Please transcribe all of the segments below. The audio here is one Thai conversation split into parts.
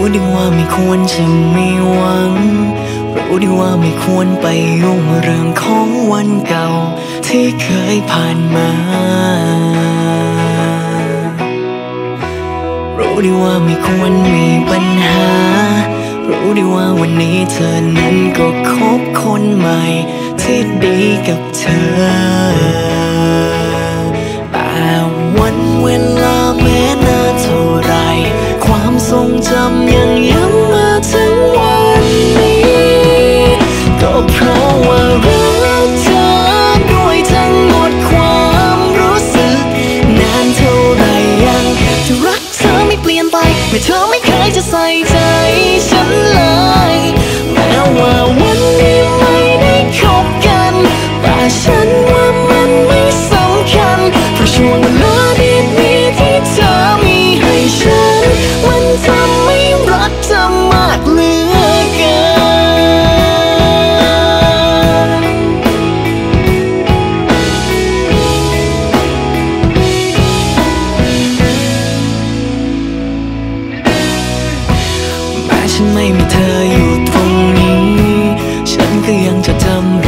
รู้ดีว่าไม่ควรจะไม่หวัง รู้ดีว่าไม่ควรไปยุ่งเรื่องของวันเก่า ที่เคยผ่านมา รู้ดีว่าไม่ควรมีปัญหา รู้ดีว่าวันนี้เธอนั้นก็คบคนใหม่ ที่ดีกับเธอ ยังมาถึงวันนี้ ก็เพราะว่ารักเธอด้วยทั้งหมดความรู้สึก นานเท่าไรยังจะรักเธอไม่เปลี่ยนไปเมื่เธอไม่เคยจะใส่ใจ ยังจะจำ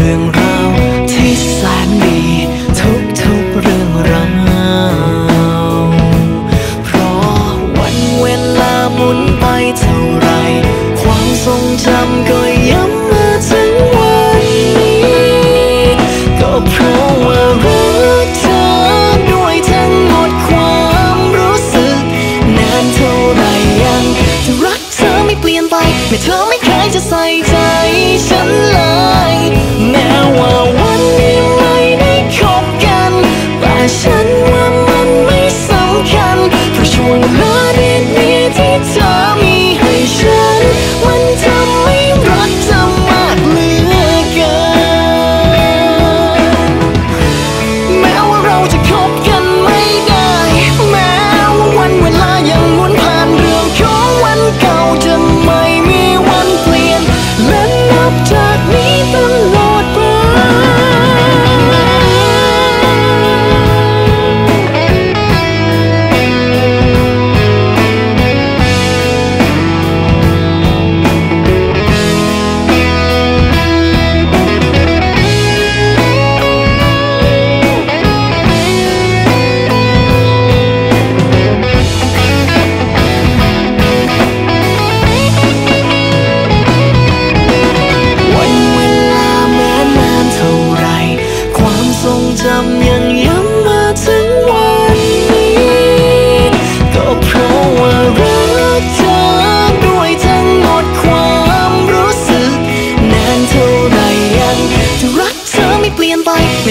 ไม่เธอไม่เคยจะใส่ใจฉันเลยแม้ว่า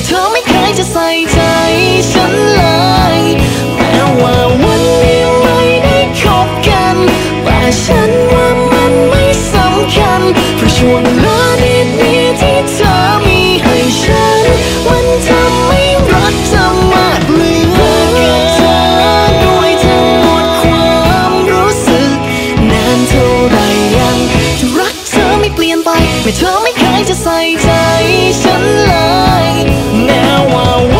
me me ไม่เธอไม่เคยจะใส่ใจฉันเลยแม้ว่า